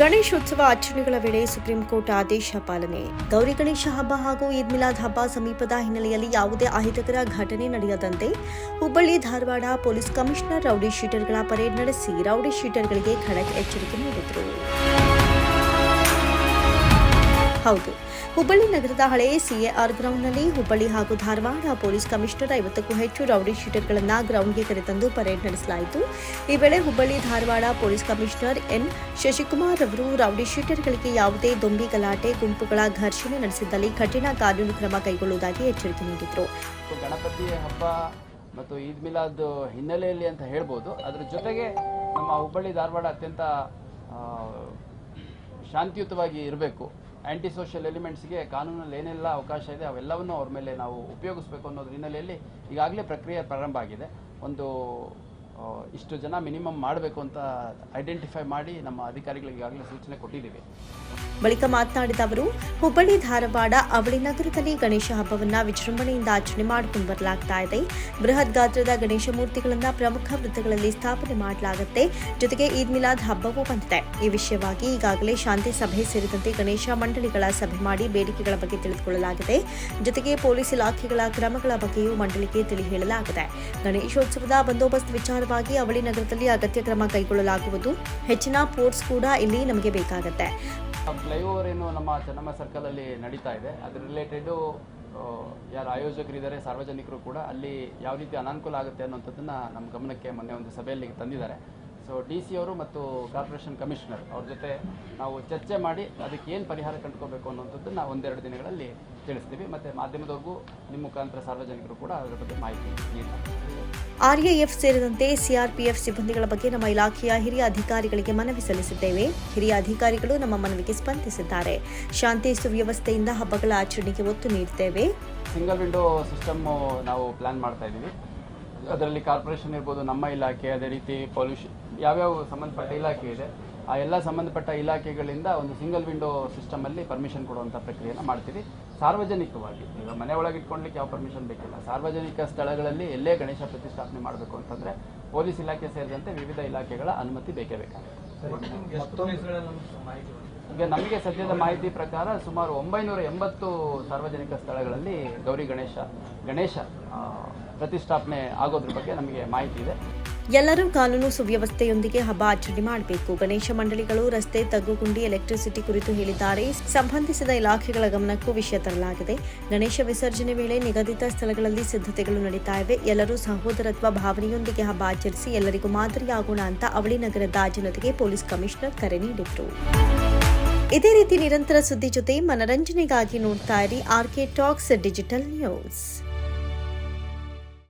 ಗಣೇಶೋತ್ಸವ ಆಚರಣೆಗಳ ವೇಳೆ supreme court ಆದೇಶ ಪಾಲನೆ. ಗೌರಿ ಗಣೇಶ ಹಬ್ಬ ಹಾಗೂ ಈದ್ ಮಿಲಾದ್ ಹಬ್ಬ ಸಮೀಪದ ಹಿನ್ನೆಲೆಯಲ್ಲಿ ಯಾವುದೇ ಅಹಿತಕರ ಘಟನೆ ನಡೆಯದಂತೆ Hubballi, Dharwad police commissioner rowdy ಶೀಟರ್ಗಳ parade ನಡೆಸಿ ರೌಡಿ ಶೀಟರ್ಗಳಿಗೆ ಖಡಕ್ ಎಚ್ಚರಿಕೆ ನೀಡಿದರು. ಹೌದು. ಹುಬ್ಬಳ್ಳಿ ನಗರದ ಹಳೆಯ ಸಿಎಆರ್ ಗ್ರೌಂಡ್ನಲ್ಲಿ ಹುಬ್ಬಳ್ಳಿ ಹಾಗೂ ಧಾರವಾಡ ಪೊಲೀಸ್ ಕಮಿಷನರ್ ಐವತ್ತಕ್ಕೂ ಹೆಚ್ಚು ರೌಡಿ ಶೀಟರ್ಗಳನ್ನು ಗ್ರೌಂಡ್ಗೆ ಕರೆತಂದು ಪರೇಡ್ ನಡೆಸಲಾಯಿತು. ಈ ವೇಳೆ Hubballi, Dharwad police commissioner N. Shashikumar ಅವರು ರೌಡಿ ಶೀಟರ್ಗಳಿಗೆ ಯಾವುದೇ ದೊಂಬಿ ಗಲಾಟೆ, ಗುಂಪುಗಳ ಘರ್ಷಣೆ ನಡೆಸಿದ್ದಲ್ಲಿ ಕಠಿಣ ಕಾನೂನು ಕ್ರಮ ಕೈಗೊಳ್ಳುವುದಾಗಿ ಎಚ್ಚರಿಕೆ ನೀಡಿದರು. ಗಣಪತಿ ಹಬ್ಬ ಮತ್ತು ಈದ್ ಮಿಲಾದ್ ಹಿನ್ನೆಲೆಯಲ್ಲಿ ಅಂತ ಹೇಳ್ಬೋದು. ಅದರ ಜೊತೆಗೆ ನಮ್ಮ ಹುಬ್ಬಳ್ಳಿ, ಧಾರವಾಡ ಅತ್ಯಂತ ಶಾಂತಿಯುತವಾಗಿ ಇರಬೇಕು. ಆ್ಯಂಟಿ ಸೋಷಿಯಲ್ ಎಲಿಮೆಂಟ್ಸ್ಗೆ ಕಾನೂನಲ್ಲಿ ಏನೆಲ್ಲ ಅವಕಾಶ ಇದೆ, ಅವೆಲ್ಲವನ್ನು ಅವ್ರ ಮೇಲೆ ನಾವು ಉಪಯೋಗಿಸಬೇಕು ಅನ್ನೋದ್ರ ಹಿನ್ನೆಲೆಯಲ್ಲಿ ಈಗಾಗಲೇ ಪ್ರಕ್ರಿಯೆ ಪ್ರಾರಂಭ ಆಗಿದೆ. ಒಂದು ಇಷ್ಟು ಜನ ಮಿನಿಮಮ್ ಮಾಡಬೇಕು ಅಂತ ಐಡೆಂಟಿಫೈ ಮಾಡಿ ನಮ್ಮ ಅಧಿಕಾರಿಗಳಿಗೆ ಈಗಾಗಲೇ ಸೂಚನೆ ಕೊಟ್ಟಿದ್ದೀವಿ. ಬಳಿಕ ಮಾತನಾಡಿದ ಅವರು, ಹುಬ್ಬಳ್ಳಿ ಧಾರವಾಡ ಅವಳಿ ನಗರದಲ್ಲಿ ಗಣೇಶ ಹಬ್ಬವನ್ನು ವಿಜೃಂಭಣೆಯಿಂದ ಆಚರಣೆ ಮಾಡಿಕೊಂಡು ಬರಲಾಗ್ತಾ ಇದೆ. ಬೃಹತ್ ಗಾತ್ರದ ಗಣೇಶ ಮೂರ್ತಿಗಳನ್ನು ಪ್ರಮುಖ ವೃತ್ತಗಳಲ್ಲಿ ಸ್ಥಾಪನೆ ಮಾಡಲಾಗುತ್ತೆ. ಜೊತೆಗೆ ಈದ್ ಮಿಲಾದ್ ಹಬ್ಬವೂ ಬಂದಿದೆ. ಈ ವಿಷಯವಾಗಿ ಈಗಾಗಲೇ ಶಾಂತಿ ಸಭೆ ಸೇರಿದಂತೆ ಗಣೇಶ ಮಂಡಳಿಗಳ ಸಭೆ ಮಾಡಿ ಬೇಡಿಕೆಗಳ ಬಗ್ಗೆ ತಿಳಿದುಕೊಳ್ಳಲಾಗಿದೆ. ಜೊತೆಗೆ ಪೊಲೀಸ್ ಇಲಾಖೆಗಳ ಕ್ರಮಗಳ ಬಗ್ಗೆಯೂ ಮಂಡಳಿಗೆ ತಿಳಿ ಹೇಳಲಾಗಿದೆ ಗಣೇಶೋತ್ಸವದ ಬಂದೋಬಸ್ತ್ ವಿಚಾರವಾಗಿ ಅವಳಿ ನಗರದಲ್ಲಿ ಅಗತ್ಯ ಕ್ರಮ ಕೈಗೊಳ್ಳಲಾಗುವುದು. ಹೆಚ್ಚಿನ ಪೋರ್ಟ್ಸ್ ಕೂಡ ಇಲ್ಲಿ ನಮಗೆ ಬೇಕಾಗುತ್ತೆ. ಫ್ಲೈಓವರ್ ಏನು ನಮ್ಮ ಚೆನ್ನಮ್ಮ ಸರ್ಕಲಲ್ಲಿ ನಡೀತಾ ಇದೆ. ಅದ್ರ ರಿಲೇಟೆಡು ಯಾರು ಆಯೋಜಕರಿದ್ದಾರೆ, ಸಾರ್ವಜನಿಕರು ಕೂಡ ಅಲ್ಲಿ ಯಾವ ರೀತಿ ಅನಾನುಕೂಲ ಆಗುತ್ತೆ ಅನ್ನೋಂಥದ್ದನ್ನು ನಮ್ಮ ಗಮನಕ್ಕೆ ಮೊನ್ನೆ ಒಂದು ಸಭೆಯಲ್ಲಿ ತಂದಿದ್ದಾರೆ. ಸೊ ಡಿ ಸಿ ಅವರು ಮತ್ತು ಕಾರ್ಪೊರೇಷನ್ ಕಮಿಷನರ್ ಅವ್ರ ಜೊತೆ ನಾವು ಚರ್ಚೆ ಮಾಡಿ ಅದಕ್ಕೆ ಏನು ಪರಿಹಾರ ಕಂಡುಕೋಬೇಕು ನಾವು ಒಂದೆರಡು ದಿನಗಳಲ್ಲಿ ತಿಳಿಸ್ತೀವಿ. ಮತ್ತು ಮಾಧ್ಯಮದವ್ರಿಗೂ ನಿಮ್ಮ ಮುಖಾಂತರ ಸಾರ್ವಜನಿಕರು ಕೂಡ ಅದರ ಬಗ್ಗೆ ಮಾಹಿತಿ ಆರ್ಎಎಫ್ ಸೇರಿದಂತೆ ಸಿಆರ್ಪಿಎಫ್ ಸಿಬ್ಬಂದಿಗಳ ಬಗ್ಗೆ ನಮ್ಮ ಇಲಾಖೆಯ ಹಿರಿಯ ಅಧಿಕಾರಿಗಳಿಗೆ ಮನವಿ ಸಲ್ಲಿಸಿದ್ದೇವೆ. ಹಿರಿಯ ಅಧಿಕಾರಿಗಳು ನಮ್ಮ ಮನವಿಗೆ ಸ್ಪಂದಿಸಿದ್ದಾರೆ. ಶಾಂತಿ ಸುವ್ಯವಸ್ಥೆಯಿಂದ ಹಬ್ಬಗಳ ಆಚರಣೆಗೆ ಒತ್ತು ನೀಡುತ್ತೇವೆ ಸಿಂಗಲ್ ವಿಂಡೋ ಸಿಸ್ಟಮ್ ನಾವು ಪ್ಲಾನ್ ಮಾಡ್ತಾ ಇದ್ದೀವಿ. ಅದರಲ್ಲಿ ಕಾರ್ಪೊರೇಷನ್ ಇರ್ಬೋದು, ನಮ್ಮ ಇಲಾಖೆ, ಅದೇ ರೀತಿ ಪೊಲ್ಯೂಷನ್ ಯಾವ್ಯಾವ ಸಂಬಂಧಪಟ್ಟ ಇಲಾಖೆ ಇದೆ, ಆ ಎಲ್ಲ ಸಂಬಂಧಪಟ್ಟ ಇಲಾಖೆಗಳಿಂದ ಒಂದು ಸಿಂಗಲ್ ವಿಂಡೋ ಸಿಸ್ಟಮಲ್ಲಿ ಪರ್ಮಿಷನ್ ಕೊಡುವಂಥ ಪ್ರಕ್ರಿಯೆನ ಮಾಡ್ತೀವಿ. ಸಾರ್ವಜನಿಕವಾಗಿ, ಈಗ ಮನೆ ಒಳಗೆ ಇಟ್ಕೊಳ್ಲಿಕ್ಕೆ ಯಾವ ಪರ್ಮಿಷನ್ ಬೇಕಿಲ್ಲ. ಸಾರ್ವಜನಿಕ ಸ್ಥಳಗಳಲ್ಲಿ ಎಲ್ಲೇ ಗಣೇಶ ಪ್ರತಿಷ್ಠಾಪನೆ ಮಾಡಬೇಕು ಅಂತಂದರೆ ಪೊಲೀಸ್ ಇಲಾಖೆ ಸೇರಿದಂತೆ ವಿವಿಧ ಇಲಾಖೆಗಳ ಅನುಮತಿ ಬೇಕೇ ಬೇಕಾಗುತ್ತೆ. ಈಗ ನಮಗೆ ಸದ್ಯದ ಮಾಹಿತಿ ಪ್ರಕಾರ ಸುಮಾರು ಒಂಬೈನೂರ ಎಂಬತ್ತು ಸಾರ್ವಜನಿಕ ಸ್ಥಳಗಳಲ್ಲಿ ಗೌರಿ ಗಣೇಶ ಗಣೇಶ ಪ್ರತಿಷ್ಠಾಪನೆ ಆಗೋದ್ರ ಬಗ್ಗೆ ನಮಗೆ ಮಾಹಿತಿ ಇದೆ. ಎಲ್ಲರೂ ಕಾನೂನು ಸುವ್ಯವಸ್ಥೆಯೊಂದಿಗೆ ಹಬ್ಬ ಆಚರಣೆ ಮಾಡಬೇಕು. ಗಣೇಶ ಮಂಡಳಿಗಳು, ರಸ್ತೆ ತಗ್ಗುಗುಂಡಿ ಎಲೆಕ್ಟ್ರಿಸಿಟಿ ಕುರಿತು ಹೇಳಿದ್ದಾರೆ. ಸಂಬಂಧಿಸಿದ ಇಲಾಖೆಗಳ ಗಮನಕ್ಕೂ ವಿಷಯ ತರಲಾಗಿದೆ. ಗಣೇಶ ವಿಸರ್ಜನೆ ವೇಳೆ ನಿಗದಿತ ಸ್ಥಳಗಳಲ್ಲಿ ಸಿದ್ಧತೆಗಳು ನಡೀತಾ ಇವೆ. ಎಲ್ಲರೂ ಸಹೋದರತ್ವ ಭಾವನೆಯೊಂದಿಗೆ ಹಬ್ಬ ಆಚರಿಸಿ ಎಲ್ಲರಿಗೂ ಮಾದರಿಯಾಗೋಣ ಅಂತ ಅವಳಿ ನಗರದ ಜನತೆಗೆ ಪೊಲೀಸ್ ಕಮಿಷನರ್ ಕರೆ ನೀಡಿದ್ರು. ಇದೇ ರೀತಿ ನಿರಂತರ ಸುದ್ದಿ ಜೊತೆ ಮನರಂಜನೆಗಾಗಿ ನೋಡ್ತಾ ಇರಿ ಆರ್ಕೆ ಟಾಕ್ಸ್ ಡಿಜಿಟಲ್ ನ್ಯೂಸ್.